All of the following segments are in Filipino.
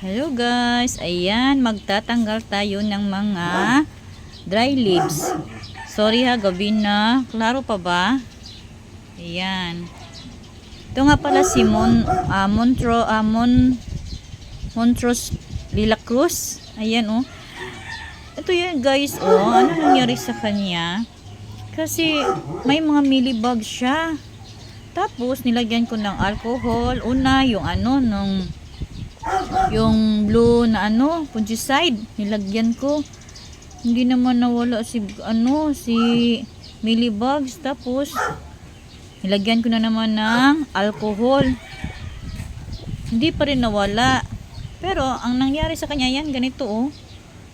Hello guys, ayan, magtatanggal tayo ng mga dry leaves. Sorry ha, gabi na. Klaro pa ba? Ayan. Ito nga pala si Mon, ah, Montro, ah, Mon, Montros Lila Cruz. Ayan oh. Ito yan guys, oh. Ano nangyari sa kanya? Kasi may mga millibug siya. Tapos nilagyan ko ng alcohol. Una, yung ano, nung yung blue na ano, fungicide, nilagyan ko. Hindi naman nawala si ano, si millibugs. Tapos nilagyan ko na naman ng alcohol. Hindi pa rin nawala. Pero ang nangyari sa kanya yan ganito oh.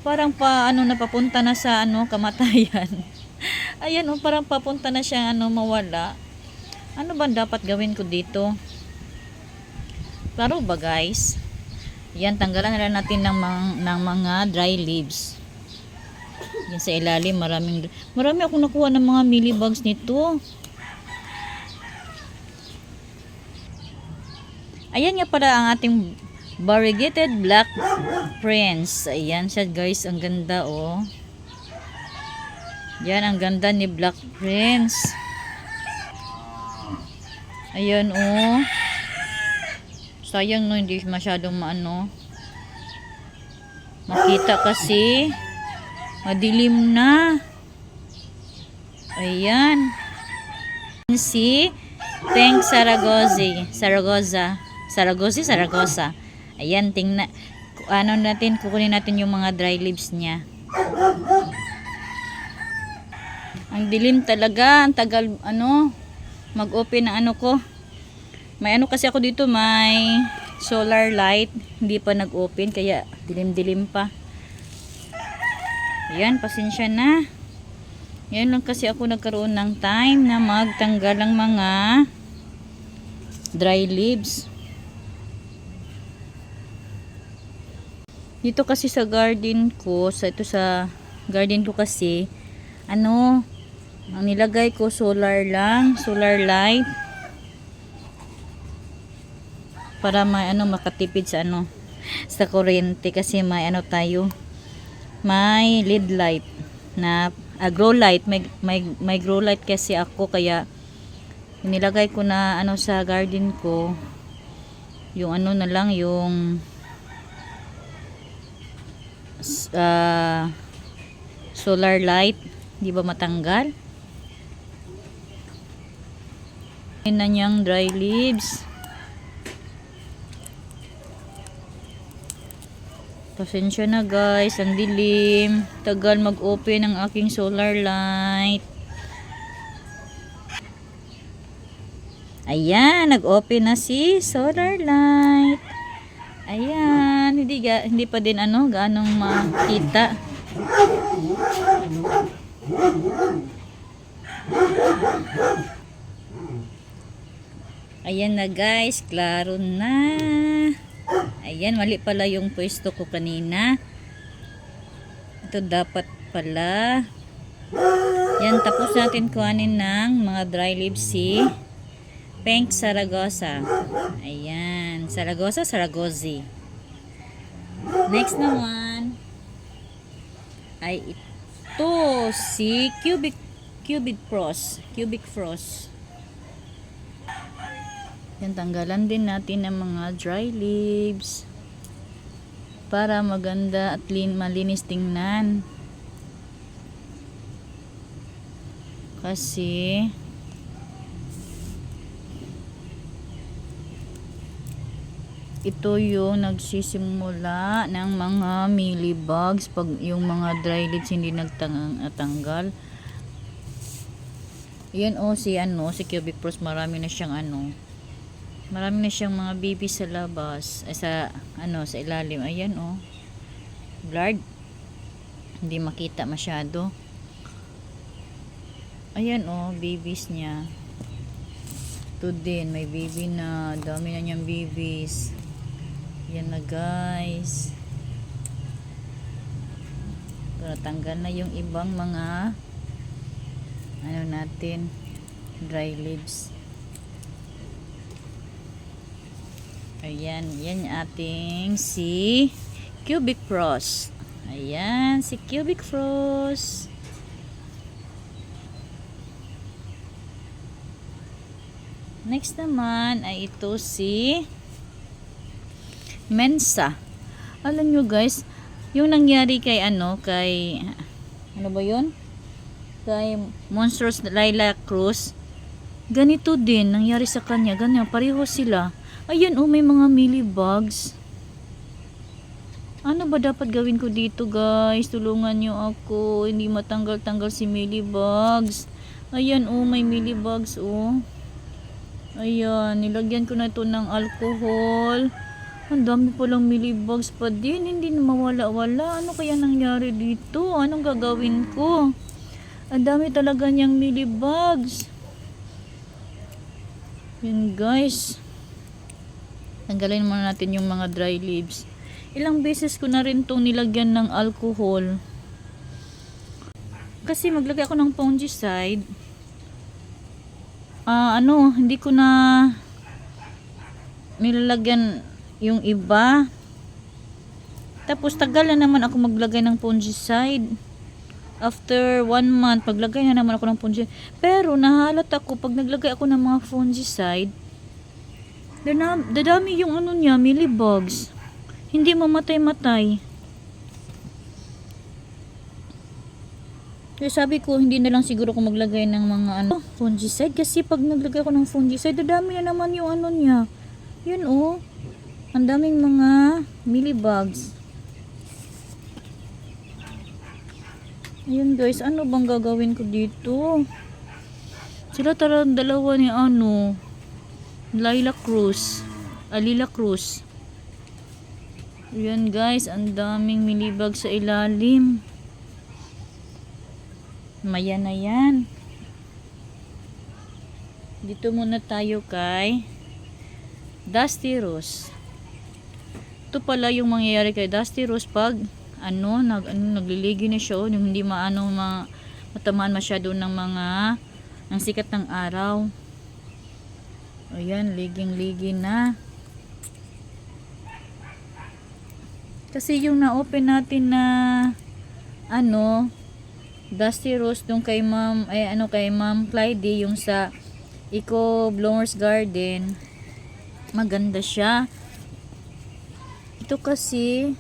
Parang pa ano napapunta na sa ano kamatayan. Ayan oh, parang papunta na siya ano mawala. Ano ba dapat gawin ko dito? Klaro ba guys? Yan, tanggalan na natin ng, mga, ng mga dry leaves. Yan sa ilalim, maraming, marami akong nakuha ng mga millibugs nito. Ayan nga pala ang ating variegated black prince. Ayan siya guys, ang ganda oh. Yan, ang ganda ni black prince. Ayan oh. Sayang no, hindi masyadong maano. Makita kasi madilim na. Ayan. Si Peng Saragosi. Saragosa. Saragosi, Saragosa. Ayan, tingnan. Ano natin, kukunin natin yung mga dry leaves niya. Ang dilim talaga. Ang tagal, ano, mag-open na ano ko. May ano kasi ako dito, may solar light. Hindi pa nag-open, kaya dilim-dilim pa. Ayan, pasensya na. Ngayon lang kasi ako nagkaroon ng time na magtanggal ng mga dry leaves. Dito kasi sa garden ko, sa ito sa garden ko kasi, ano, ang nilagay ko solar lang, solar light para may ano makatipid sa ano sa kuryente kasi may ano tayo may LED light na ah, grow light. May, may, may grow light kasi ako kaya nilagay ko na ano sa garden ko yung ano na lang yung ah, solar light di ba matanggal? Yun na dry leaves Pasensya na guys, ang dilim. Tagal mag-open ang aking solar light. Ayan, nag-open na si solar light. Ayan, hindi ga, hindi pa din ano, gaanong makita. Ayan na guys, klaro na. Ayan, mali pala yung pwesto ko kanina. Ito dapat pala. Yan, tapos natin kuhanin ng mga dry leaves si Pink Saragosa. Ayan, Saragosa, Saragosi. Next naman ay ito si Cubic Cubic Frost. Cubic Frost. Yan, tanggalan din natin ng mga dry leaves para maganda at lin malinis tingnan. Kasi ito yung nagsisimula ng mga millibugs pag yung mga dry leaves hindi nagtanggal. Yan o si ano, si Cubic Frost marami na siyang ano, marami na siyang mga baby sa labas ay sa ano sa ilalim. Ayan oh. Blurred hindi makita masyado. Ayan oh babies niya. Ito din may baby na. Dami na niyang babies yan na guys. So, natanggal na yung ibang mga ano natin dry leaves Ayan, yan ating si Cubic Frost. Ayan, si Cubic Frost. Next naman ay ito si Mensa. Alam nyo guys, yung nangyari kay ano, kay ano ba yun? Kay Monsters Laila Cruz. Ganito din, nangyari sa kanya. Ganyan, pareho sila. Ayan, oh, may mga millibugs. Ano ba dapat gawin ko dito, guys? Tulungan nyo ako. Hindi matanggal-tanggal si millibugs. Ayan, oh, may millibugs, oh. Ayan, nilagyan ko na ito ng alcohol. Ang dami palang millibugs pa din. Hindi na mawala-wala. Ano kaya nangyari dito? Anong gagawin ko? Ang dami talaga niyang millibugs. Yun guys. Tanggalin muna natin yung mga dry leaves. Ilang beses ko na rin itong nilagyan ng alcohol. Kasi maglagay ako ng fungicide. Ah, ano, hindi ko na nilalagyan yung iba. Tapos tagal na naman ako maglagay ng fungicide. After one month, paglagay na naman ako ng fungicide. Pero nahalat ako pag naglagay ako ng mga fungicide, dana- dadami yung ano niya, millibugs. Hindi mamatay-matay. Kaya sabi ko, hindi na lang siguro ko maglagay ng mga ano, fungicide. Kasi pag naglagay ako ng fungicide, dadami na naman yung ano niya. Yun oh. Ang daming mga millibugs. Ayun guys, ano bang gagawin ko dito? Sila talagang dalawa ni ano, Laila Cruz. Alila Cruz. Ayan guys, ang daming millibugs sa ilalim. Maya na yan. Dito muna tayo kay Dusty Rose. Ito pala yung mangyayari kay Dusty Rose pag ano, nag, ano nagliligi na siya, oh, hindi maano ma, matamaan masyado ng mga ng sikat ng araw. Ayan, liging-ligi na. Kasi yung na-open natin na ano, Dusty Rose dun kay Ma'am, ay ano kay Ma'am Clyde, yung sa Eco Blowers Garden. Maganda siya. Ito kasi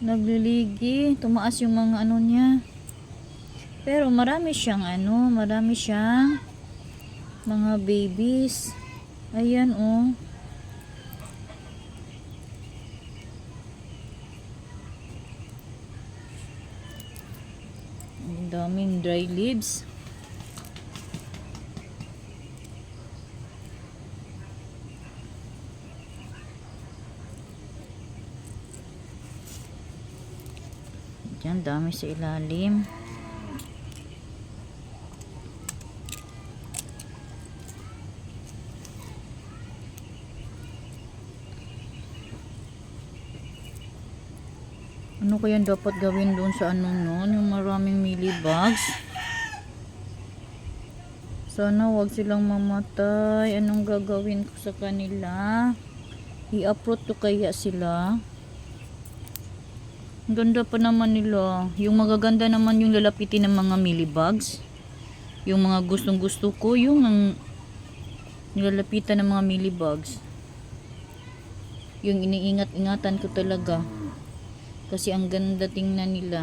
nagliligi, tumaas yung mga ano niya. Pero marami siyang ano, marami siyang mga babies. Ayan oh. Ang daming dry leaves. Diyan, dami sa ilalim. Ano kaya dapat gawin doon sa ano noon? Yung maraming millibugs. Sana wag silang mamatay. Anong gagawin ko sa kanila? I-uproot ko kaya sila? Ang ganda pa naman nila. Yung magaganda naman yung lalapitin ng mga millibugs. Yung mga gustong gusto ko, yung ang nilalapitan ng mga millibugs. Yung iniingat-ingatan ko talaga. Kasi ang ganda tingnan nila.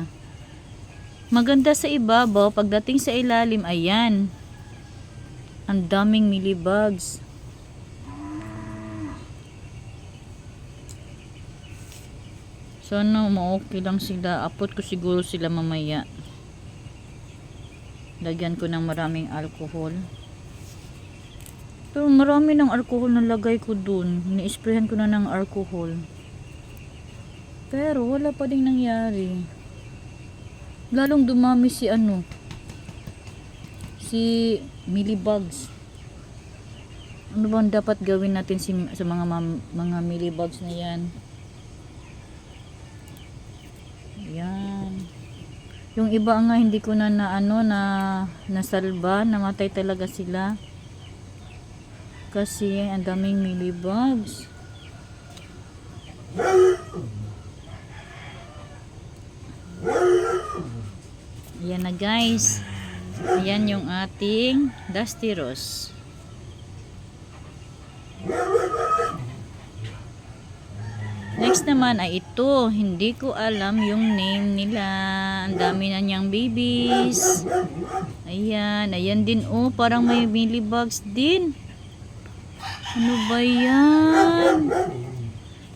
Maganda sa ibabaw, pagdating sa ilalim, ayan. Ang daming millibugs. Sana ma-okay lang sila. Apot ko siguro sila mamaya. Lagyan ko ng maraming alcohol. Pero marami ng alcohol na lagay ko dun. Ni-sprayhan ko na ng alcohol. Pero wala pa ding nangyari. Lalong dumami si ano. Si millibugs. Ano bang dapat gawin natin si, sa mga mga millibugs na yan? Yan. Yung iba nga hindi ko na na ano na nasalba, namatay talaga sila. Kasi ang daming millibugs. Ayan na guys. Ayan yung ating Dusty Rose. Next naman ay ito. Hindi ko alam yung name nila. Ang dami na niyang babies. Ayan. Ayan din oh. Parang may millibugs din. Ano ba yan?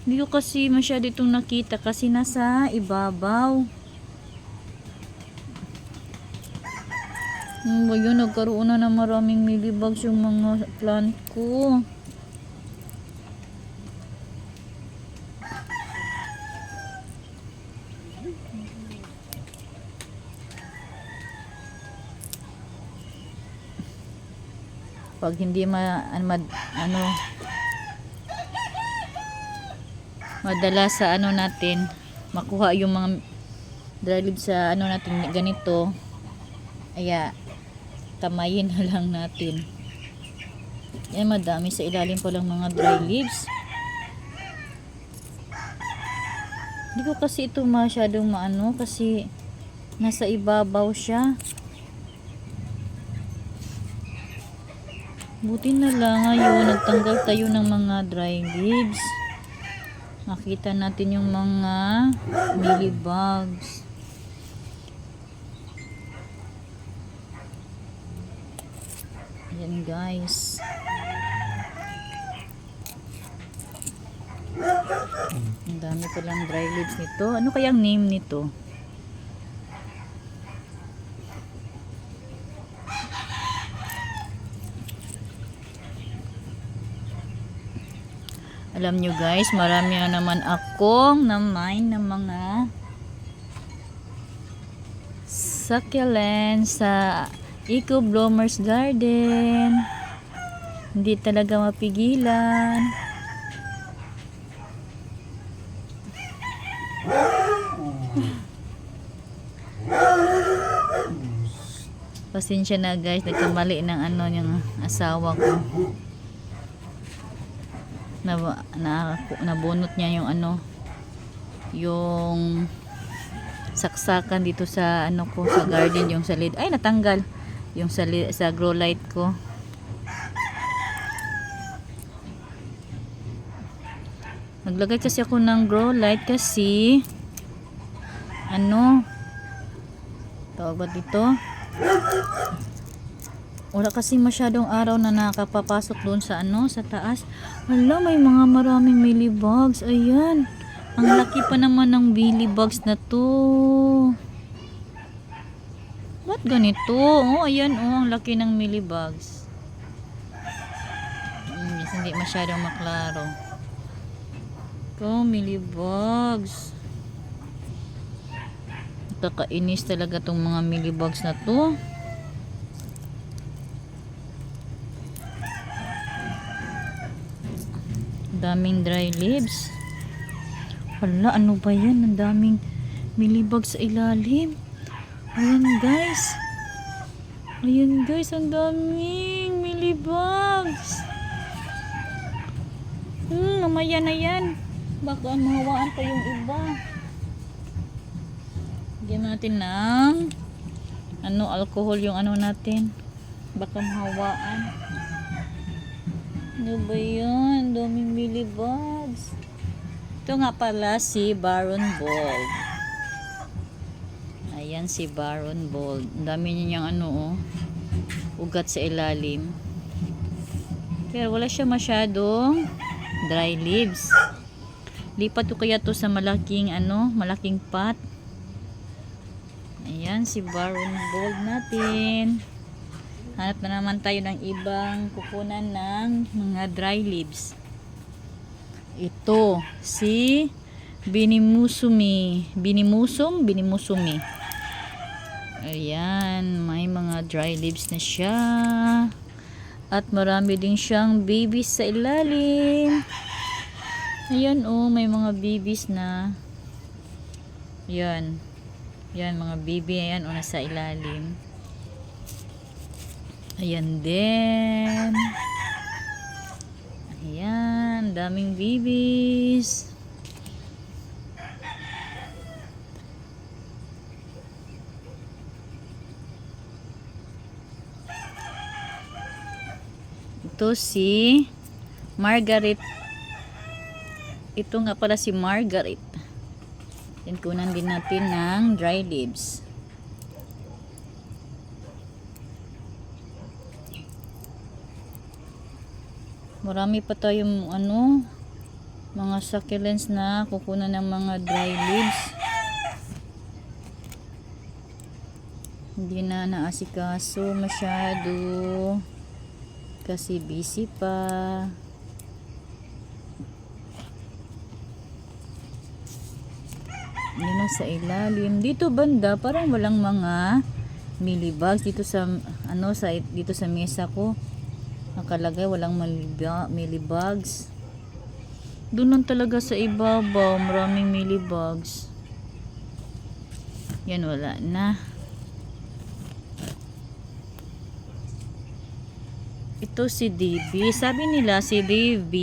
Hindi ko kasi masyado itong nakita kasi nasa ibabaw. Ano ba yun? Nagkaroon na ng maraming millibugs yung mga plant ko. Pag hindi ma, an- mad- ano, madala sa ano natin, makuha yung mga dry sa ano natin ganito, aya, tamayin na lang natin. Yan, madami sa ilalim pa lang mga dry leaves. Hindi ko kasi ito masyadong maano kasi nasa ibabaw siya. Buti na lang ngayon nagtanggal tayo ng mga dry leaves. Makita natin yung mga millibugs. Ayan guys. Ang dami palang dry leaves nito. Ano kayang name nito? Alam nyo guys, marami na naman akong na-mine ng mga succulents sa Eco Bloomers Garden. Hindi talaga mapigilan. Pasensya na guys, nagkamali ng ano yung asawa ko na, na nabunot niya yung ano yung saksakan dito sa ano ko sa garden yung sa lid ay natanggal yung sa, sa grow light ko naglagay kasi ako ng grow light kasi ano tawag ba dito wala kasi masyadong araw na nakapapasok doon sa ano, sa taas. Hala, may mga maraming millibugs. Ayan. Ang laki pa naman ng millibugs na to. Ba't ganito? Oh, ayan oh, ang laki ng millibugs. Hmm, hindi masyadong maklaro. Ito, millibugs. Kakainis talaga tong mga millibugs na to. daming dry leaves wala ano ba yan ang daming millibugs sa ilalim ayan guys ayan guys ang daming millibugs hmm mamaya na yan baka mahawaan pa yung iba Lagyan natin ng ano alcohol yung ano natin baka mahawaan ano ba yun? Daming millibugs. Ito nga pala si Baron Bold. Ayan si Baron Bold. Ang dami niyang ano oh. Ugat sa ilalim. Pero wala siya masyadong dry leaves. Lipat ko kaya to sa malaking ano, malaking pot. Ayan si Baron Bold natin. Hanap na naman tayo ng ibang kukunan ng mga dry leaves. Ito, si Binimusumi. Binimusum? Binimusumi. Ayan, may mga dry leaves na siya. At marami din siyang babies sa ilalim. Ayan oh, may mga babies na. Yan. Yan, mga baby. Ayan oh, nasa ilalim. Ayan din. daming babies. Ito si Margaret. Ito nga pala si Margaret. Yan kunan din natin ng dry leaves. Marami pa tayong ano, mga succulents na kukunan ng mga dry leaves. Hindi na naasikaso masyado kasi busy pa. Yun na sa ilalim. Dito banda parang walang mga millibugs dito sa ano sa dito sa mesa ko. Nakalagay walang millibugs. Doon lang talaga sa ibabaw, maraming millibugs. Yan wala na. Ito si DB. Sabi nila si DB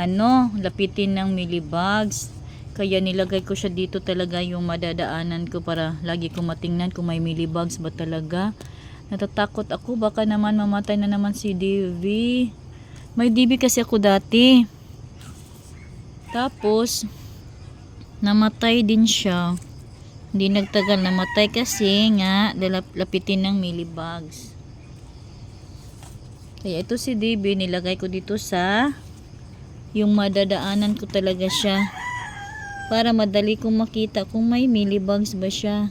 ano, lapitin ng millibugs. Kaya nilagay ko siya dito talaga yung madadaanan ko para lagi ko matingnan kung may millibugs ba talaga. Natatakot ako baka naman mamatay na naman si DB. May DB kasi ako dati. Tapos namatay din siya. Hindi nagtagal namatay kasi nga lapitin ng millibugs. Kaya ito si DB nilagay ko dito sa yung madadaanan ko talaga siya para madali kong makita kung may millibugs ba siya.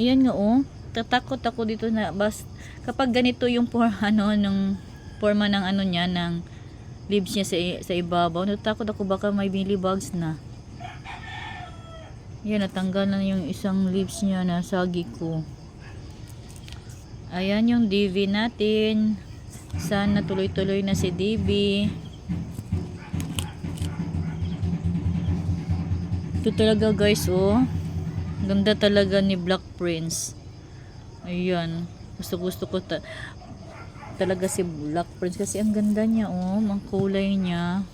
Ayan nga oh, tatakot ako dito na bas kapag ganito yung por, ano ng forma ng ano niya ng leaves niya sa, sa ibabaw, natakot ako baka may millibugs na. Yan, natanggal na yung isang leaves niya na sagi ko. Ayan yung DV natin. Sana tuloy-tuloy na si DV. Ito talaga guys, oh. Ganda talaga ni Black Prince. Ayan. Gusto gusto ko ta talaga si Black Prince kasi ang ganda niya, oh. Ang kulay niya.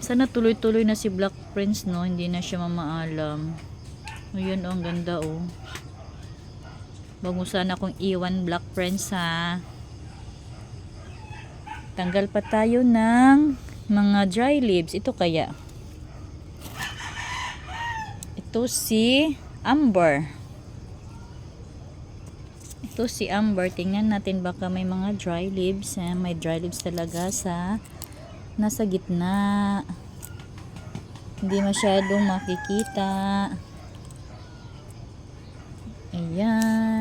Sana tuloy-tuloy na si Black Prince, no. Hindi na siya mamaalam. Ayan, oh. Ang ganda, oh. Bago sana kong iwan Black Prince, ha. Tanggal pa tayo ng mga dry leaves. Ito kaya. Ito si Amber. Ito si Amber. Tingnan natin baka may mga dry leaves. Eh. May dry leaves talaga sa nasa gitna. Hindi masyadong makikita. Ayan.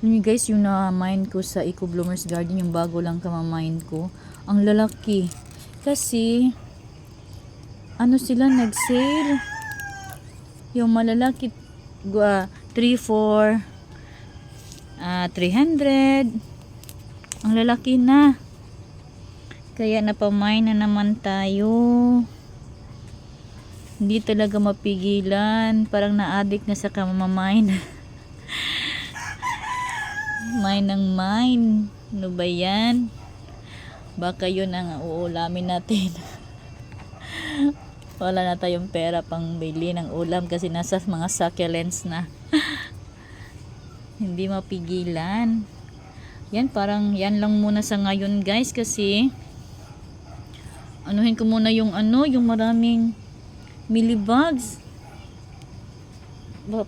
Yun yung guys, yung na-mine ko sa Eco Bloomers Garden, yung bago lang kamamine ko. Ang lalaki. Kasi, ano sila nag-sale? Yung malalaki, uh, 3, 4, ah, 300. Ang lalaki na. Kaya napamine na naman tayo. Hindi talaga mapigilan. Parang na-addict na sa kamamine. mine ng mine. Ano ba yan? Baka yun ang uulamin natin. Wala na tayong pera pang bili ng ulam kasi nasa mga succulents na. Hindi mapigilan. Yan parang yan lang muna sa ngayon guys kasi anuhin ko muna yung ano, yung maraming millibugs.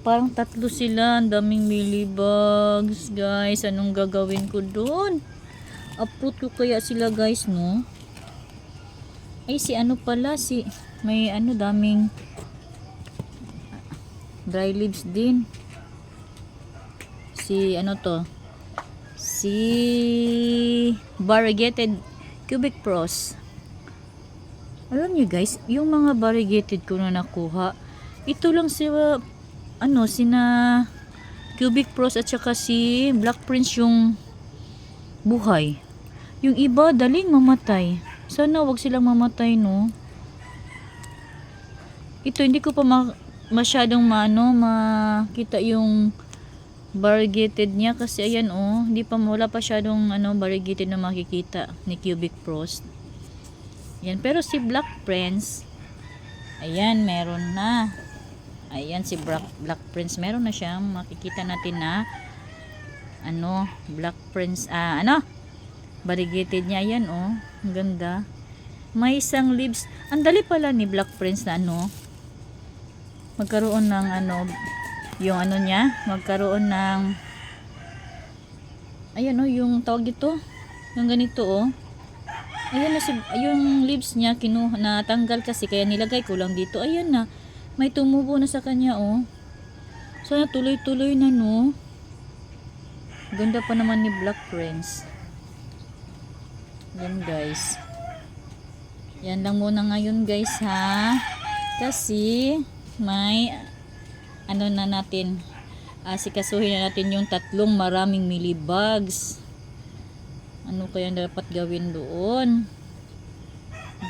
Parang tatlo sila, ang daming millibugs, guys. Anong gagawin ko doon? Uproot ko kaya sila, guys, no? Ay, si ano pala, si... May ano, daming... Dry leaves din. Si, ano to? Si... Variegated cubic pros. Alam niyo guys, yung mga variegated ko na nakuha, ito lang si ano, sina Cubic Pros at saka si Black Prince yung buhay. Yung iba, daling mamatay. Sana wag silang mamatay, no? Ito, hindi ko pa ma- masyadong maano, makita yung variegated niya kasi ayan oh, hindi pa wala pa syadong ano, variegated na makikita ni Cubic Frost. Yan, pero si Black Prince, ayan, meron na. Ayan, si Black, Black Prince, meron na siyang makikita natin na ano, Black Prince, ah, ano, variegated niya, ayan oh, ang ganda. May isang leaves, ang dali pala ni Black Prince na ano, magkaroon ng ano, yung ano niya, magkaroon ng ayan oh, yung tawag dito, yung ganito oh. Ayan na si, yung leaves niya kinuha, natanggal kasi kaya nilagay ko lang dito. Ayan na, may tumubo na sa kanya oh. Sana tuloy-tuloy na no. Ganda pa naman ni Black Prince. Yan guys. Yan lang muna ngayon guys ha. Kasi may ano na natin asikasuhin na natin yung tatlong maraming millibugs. Ano kaya dapat gawin doon?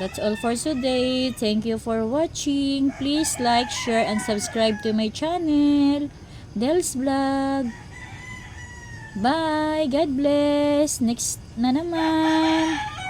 That's all for today. Thank you for watching. Please like, share, and subscribe to my channel. Del's Vlog. Bye. God bless. Next na naman.